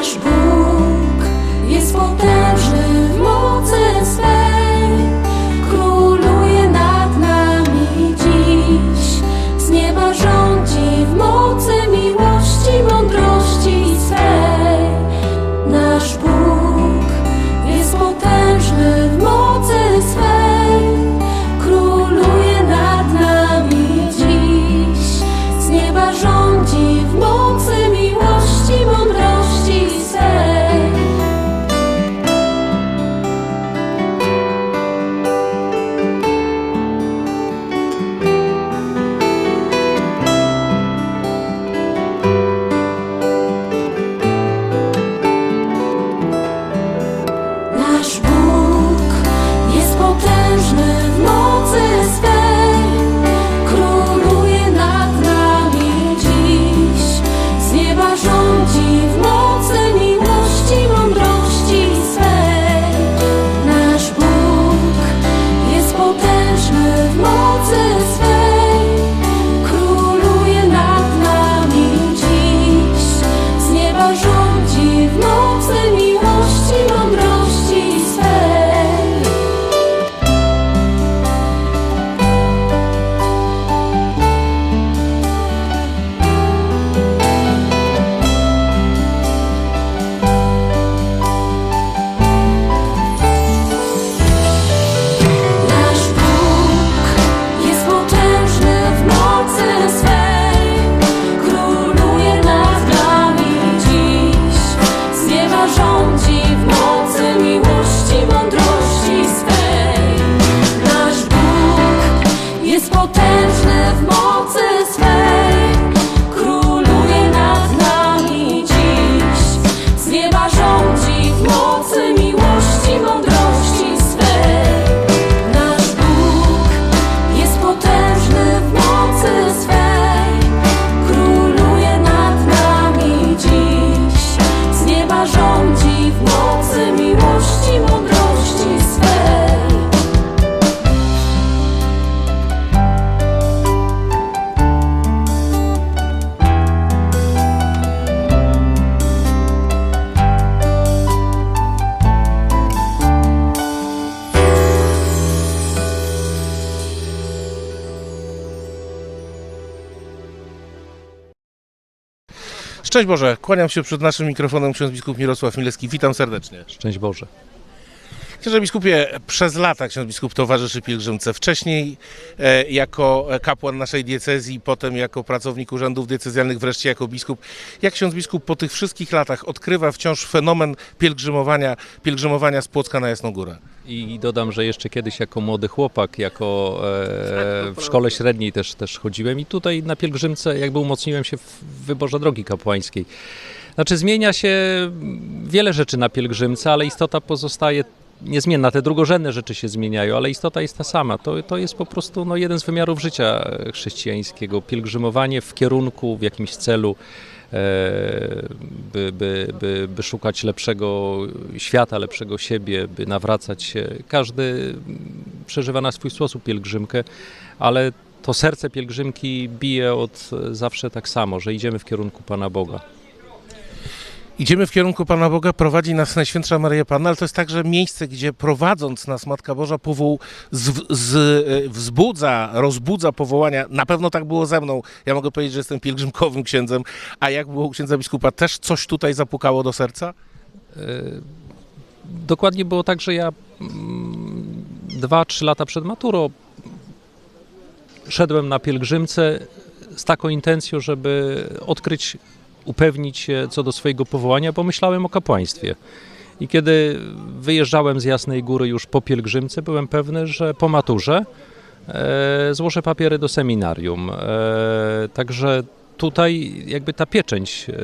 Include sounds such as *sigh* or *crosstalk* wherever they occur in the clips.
nasz Bóg jest potężny w mocy swej, króluje nad nami dziś, z nieba rządzi w mocy miłości, mądrości swej. Nasz Bóg jest potężny w mocy swej, króluje nad nami dziś, z nieba rządzi w mocy Szczęść Boże, kłaniam się przed naszym mikrofonem ksiądz biskup Mirosław Milewski. Witam serdecznie. Szczęść Boże. Księże biskupie, przez lata ksiądz biskup towarzyszy pielgrzymce. Wcześniej e, jako kapłan naszej diecezji, potem jako pracownik urzędów diecezjalnych, wreszcie jako biskup. Jak ksiądz biskup po tych wszystkich latach odkrywa wciąż fenomen pielgrzymowania, pielgrzymowania z Płocka na Jasną Górę? I dodam, że jeszcze kiedyś jako młody chłopak, jako e, w szkole średniej też, też chodziłem i tutaj na pielgrzymce jakby umocniłem się w wyborze drogi kapłańskiej. Znaczy zmienia się wiele rzeczy na pielgrzymce, ale istota pozostaje niezmienna. Te drugorzędne rzeczy się zmieniają, ale istota jest ta sama. To, to jest po prostu no, jeden z wymiarów życia chrześcijańskiego. Pielgrzymowanie w kierunku, w jakimś celu, e, by, by, by, by szukać lepszego świata, lepszego siebie, by nawracać się. Każdy przeżywa na swój sposób pielgrzymkę, ale to serce pielgrzymki bije od zawsze tak samo, że idziemy w kierunku Pana Boga. Idziemy w kierunku Pana Boga, prowadzi nas Najświętsza Maryja Panna, ale to jest także miejsce, gdzie prowadząc nas Matka Boża powoł, z, z, e, wzbudza, rozbudza powołania. Na pewno tak było ze mną. Ja mogę powiedzieć, że jestem pielgrzymkowym księdzem. A jak było u księdza biskupa? Też coś tutaj zapukało do serca? Dokładnie było tak, że ja mm, dwa, trzy lata przed maturą szedłem na pielgrzymce z taką intencją, żeby odkryć, upewnić się co do swojego powołania, bo myślałem o kapłaństwie. I kiedy wyjeżdżałem z Jasnej Góry już po pielgrzymce, byłem pewny, że po maturze e, złożę papiery do seminarium. E, także tutaj jakby ta pieczęć e,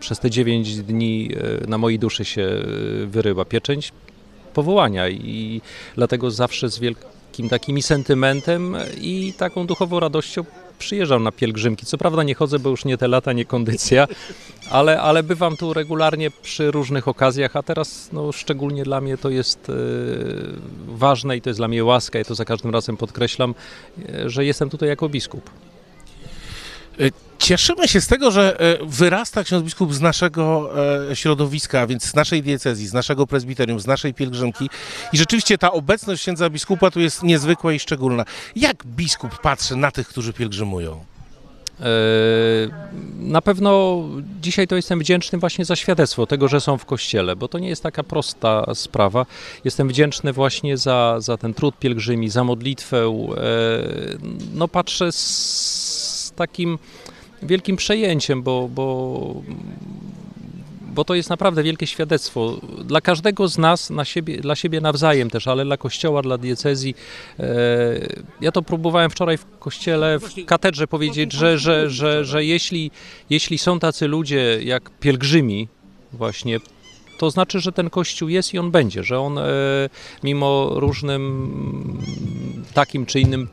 przez te 9 dni e, na mojej duszy się e, wyrywa. Pieczęć powołania i dlatego zawsze z wielkim takim sentymentem i taką duchową radością przyjeżdżam na pielgrzymki. Co prawda nie chodzę, bo już nie te lata, nie kondycja, ale, ale bywam tu regularnie przy różnych okazjach, a teraz no, szczególnie dla mnie to jest e, ważne i to jest dla mnie łaska i to za każdym razem podkreślam, e, że jestem tutaj jako biskup. Cieszymy się z tego, że e, wyrasta ksiądz biskup z naszego e, środowiska, więc z naszej diecezji, z naszego prezbiterium, z naszej pielgrzymki. I rzeczywiście ta obecność księdza biskupa tu jest niezwykła i szczególna. Jak biskup patrzy na tych, którzy pielgrzymują? E, Na pewno dzisiaj to jestem wdzięczny właśnie za świadectwo tego, że są w kościele, bo to nie jest taka prosta sprawa. Jestem wdzięczny właśnie za, za ten trud pielgrzymi, za modlitwę. No patrzę z takim wielkim przejęciem, bo, bo, bo to jest naprawdę wielkie świadectwo dla każdego z nas, na siebie, dla siebie nawzajem też, ale dla kościoła, dla diecezji. E, Ja to próbowałem wczoraj w kościele, w katedrze powiedzieć, że, że, że, że jeśli, jeśli są tacy ludzie jak pielgrzymi, właśnie to znaczy, że ten kościół jest i on będzie, że on e, mimo różnym takim czy innym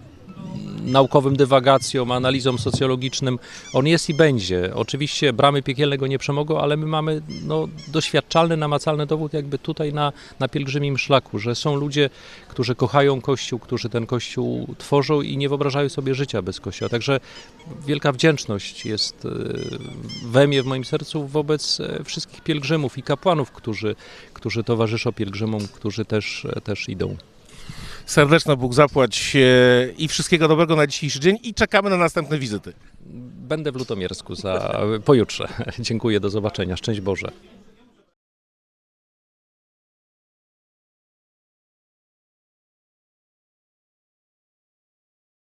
naukowym dywagacjom, analizom socjologicznym, on jest i będzie. Oczywiście bramy piekielne go nie przemogą, ale my mamy no, doświadczalny, namacalny dowód jakby tutaj na, na pielgrzymim szlaku, że są ludzie, którzy kochają Kościół, którzy ten Kościół tworzą i nie wyobrażają sobie życia bez Kościoła. Także wielka wdzięczność jest e, we mnie, w moim sercu wobec e, wszystkich pielgrzymów i kapłanów, którzy, którzy towarzyszą pielgrzymom, którzy też, też idą. Serdeczna Bóg zapłać e, i wszystkiego dobrego na dzisiejszy dzień i czekamy na następne wizyty. Będę w Lutomiersku za pojutrze. *laughs* Dziękuję, do zobaczenia. Szczęść Boże.